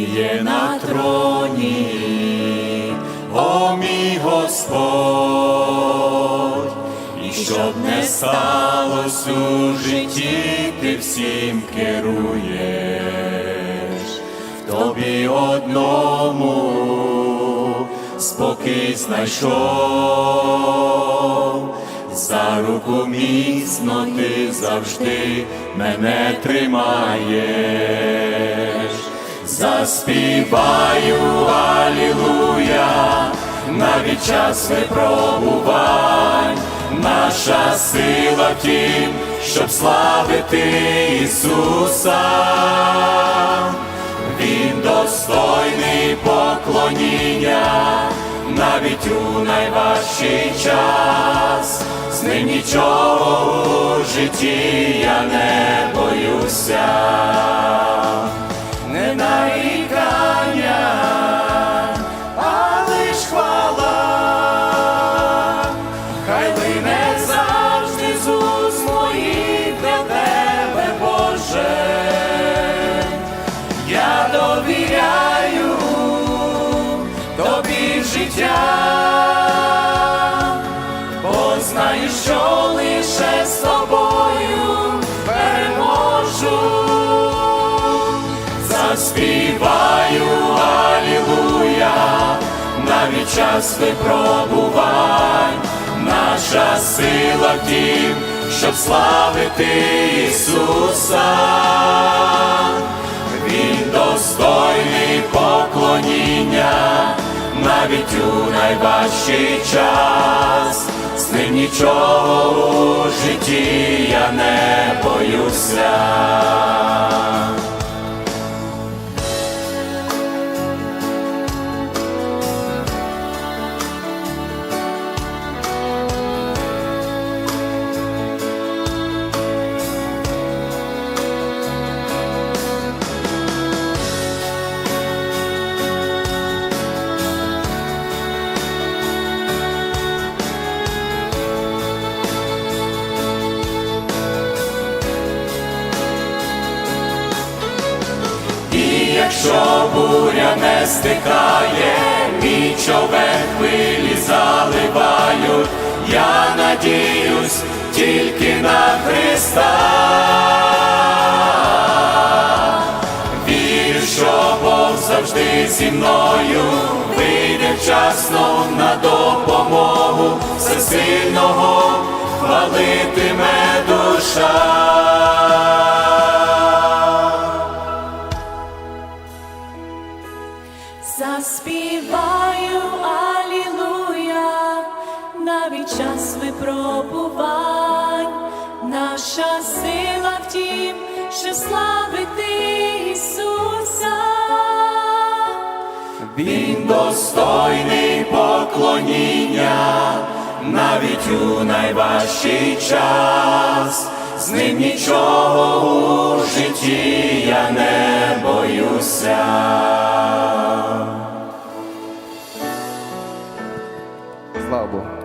є на троні, о мій Господь, і щоб не сталося у житті, ти всім керуєш, тобі одному спокій знайшов, за руку міцно ти завжди мене тримаєш, заспіваю Алілуя, навіть час випробувань, наша сила в тім, щоб славити Ісуса. Він достойний поклоніння, навіть у найважчий час, з ним нічого у житті я не боюся, життя, бо знаю, що лише з тобою переможу, заспіваю Алілуя, навіть час випробувань, наша сила в тім, щоб славити Ісуса. Він достойний поклоніння, навіть у найважчий час, з ним нічого у житті я не боюся. Якщо буря не стихає, мій човен хвилі заливають, я надіюсь тільки на Христа. Вірю, що Бог завжди зі мною вийде вчасно на допомогу всесильного хвалитиме душа. Заспіваю Алілуя, навіть час випробувань, наша сила в тім, що славити Ісуса. Він достойний поклоніння, навіть у найважчий час, з ним нічого у житті я не боюся. 我不